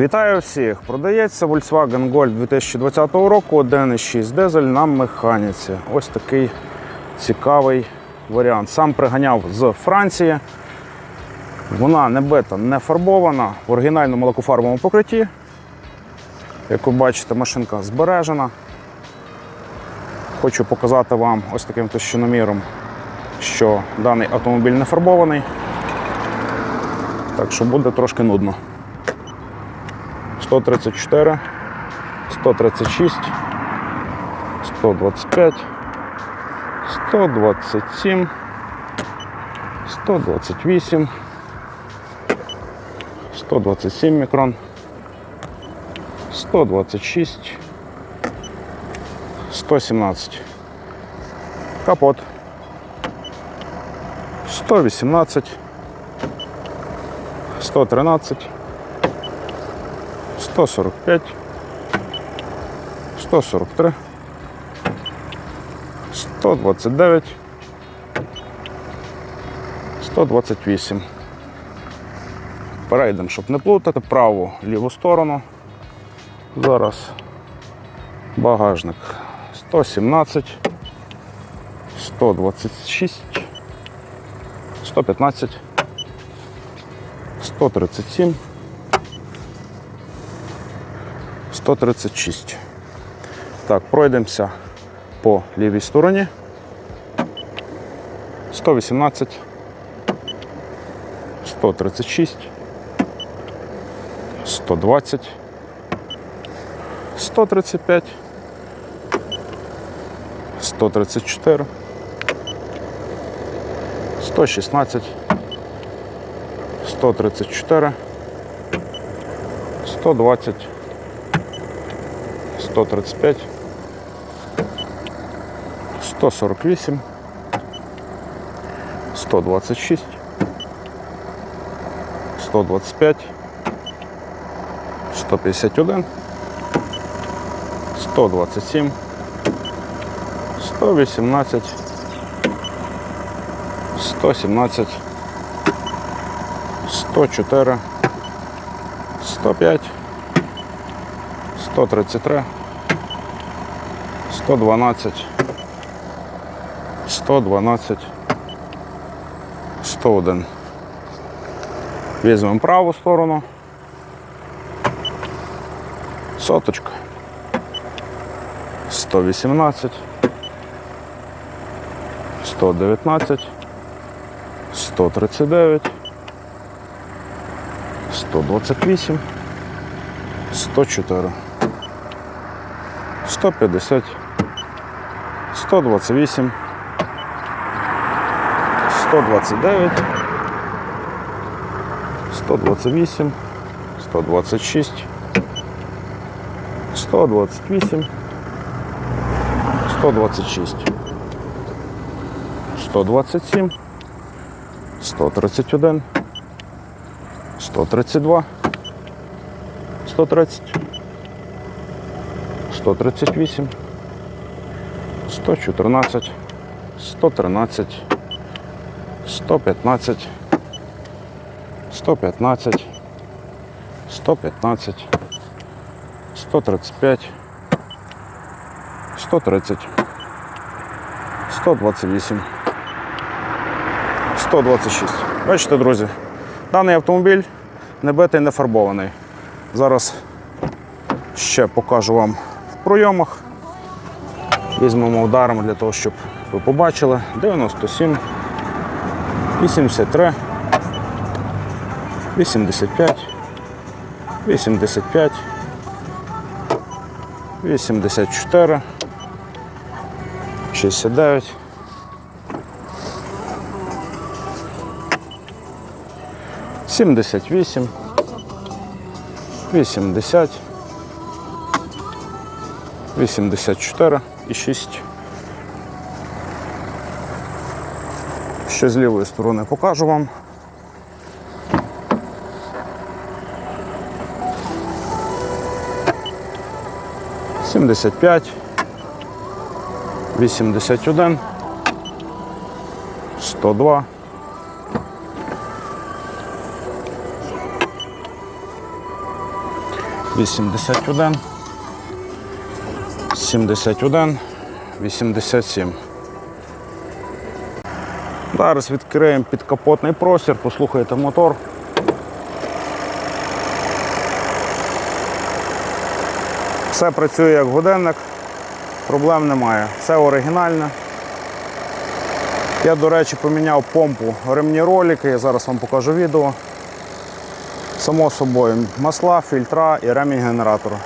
Вітаю всіх! Продається Volkswagen Golf 2020 року 1.6 дизель на механіці. Ось такий цікавий варіант. Сам приганяв з Франції. Вона не бита, не фарбована в оригінальному лакофарбовому покритті. Як ви бачите, машинка збережена. Хочу показати вам ось таким товщиноміром, що даний автомобіль не фарбований. Так що буде трошки нудно. 134, 136, 125, 127, 128, 127 мікрон, 126, 117. Капот. 118, 113, 145, 143, 129, 128. Перейдемо, щоб не плутати, праву ліву сторону. Зараз багажник 117, 126, 115, 137. 136. Так, пройдемося по лівій стороні. 118, 136, 120, 135, 134, 116, 134, 120, 135, 148, 126, 125, 151, 127, 118, 117, 104, 105, 133, 112, 112, 101. Візьмемо праву сторону. Соточка. 118, 119, 139, 128, 104. 150, 128, 129, 128, 126, 128, 126, 127, 131, 132, 130, 138, 114, 113, 115, 115, 115, 135, 130, 128, 126. Бачите, друзі, даний автомобіль не битий, не фарбований. Зараз ще покажу вам в пройомах. Візьмемо ударом для того, щоб ви побачили. 97, 83, 85, 85, 84, 69, 78, 80, 84 і 6. Ще з лівої сторони покажу вам. Сімдесят п'ять, вісімдесят один, сто два, 81, 71, 87. Зараз відкриємо підкапотний простір, послухайте мотор. Все працює як годинник, проблем немає. Все оригінальне. Я, до речі, поміняв помпу ремні ролики, я зараз вам покажу відео. Само собою, масла, фільтра і ремінь генератора.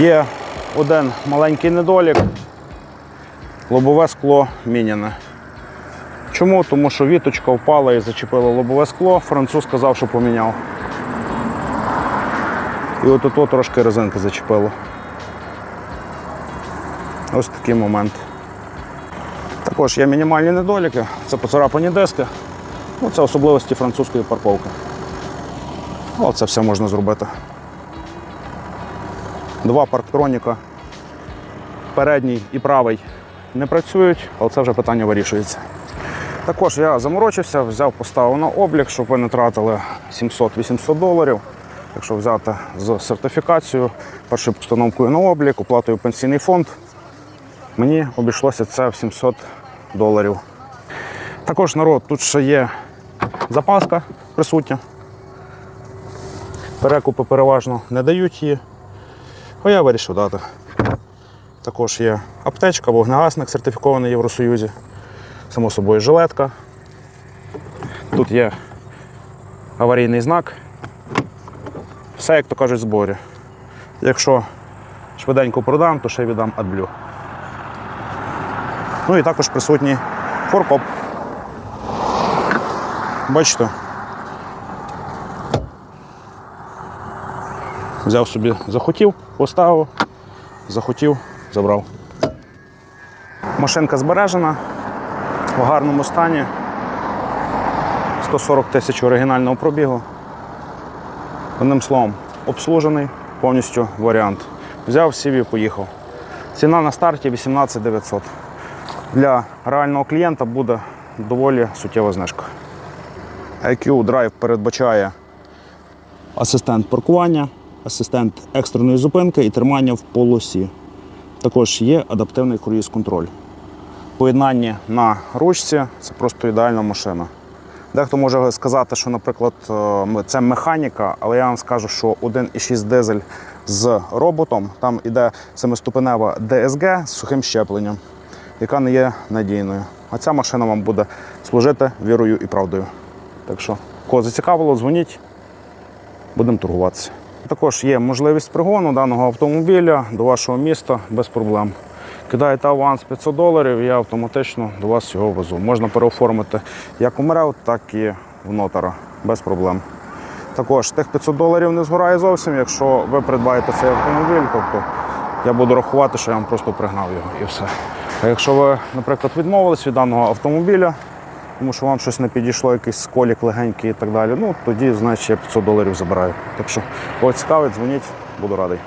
Є один маленький недолік. Лобове скло міняне. Чому? Тому що віточка впала і зачепила лобове скло. Француз сказав, що поміняв. І от тут трошки резинки зачепило. Ось такий момент. Також є мінімальні недоліки, це поцарапані диски. Ну, це особливості французької парковки. О, це все можна зробити. Два парктроніка, передній і правий не працюють, але це вже питання вирішується. Також я заморочився, взяв, поставив на облік, щоб ви не тратили 700-800 доларів. Якщо взяти з сертифікацією, першою постановкою на облік, оплатою пенсійний фонд, мені обійшлося це в 700 доларів. Також народ, тут ще є запаска присутня. Перекупи переважно не дають її. А я вирішив дати. Також є аптечка, вогнегасник сертифікований в Євросоюзі. Само собою жилетка. Тут є аварійний знак. Все, як то кажуть, в зборі. Якщо швиденько продам, то ще віддам адблю. Ну і також присутній форкоп. Бачите? Взяв собі, захотів, поставив, захотів, забрав. Машинка збережена в гарному стані. 140 тисяч оригінального пробігу. Одним словом, обслужений повністю варіант. Взяв, сів і поїхав. Ціна на старті 18 900. Для реального клієнта буде доволі суттєва знижка. IQ Drive передбачає асистент паркування, асистент екстреної зупинки і тримання в полосі. Також є адаптивний круїз-контроль. Поєднання на ручці це просто ідеальна машина. Дехто може сказати, що, наприклад, е, це механіка, але я вам скажу, що 1,6 дизель з роботом, там іде семиступенева DSG з сухим щепленням, яка не є надійною. А ця машина вам буде служити вірою і правдою. Так що, кого зацікавило, дзвоніть, будемо торгуватися. Також є можливість пригону даного автомобіля до вашого міста без проблем. Кидаєте аванс 500 доларів, і я автоматично до вас його везу. Можна переоформити як у МРЕВ, так і в нотара без проблем. Також тих 500 доларів не згорає зовсім, якщо ви придбаєте цей автомобіль, тобто я буду рахувати, що я вам просто пригнав його і все. А якщо ви, наприклад, відмовились від даного автомобіля, тому що вам щось не підійшло, якийсь сколік легенький і так далі, ну тоді, значить, я 500 доларів забираю. Так що, кого цікавить, дзвоніть, буду радий.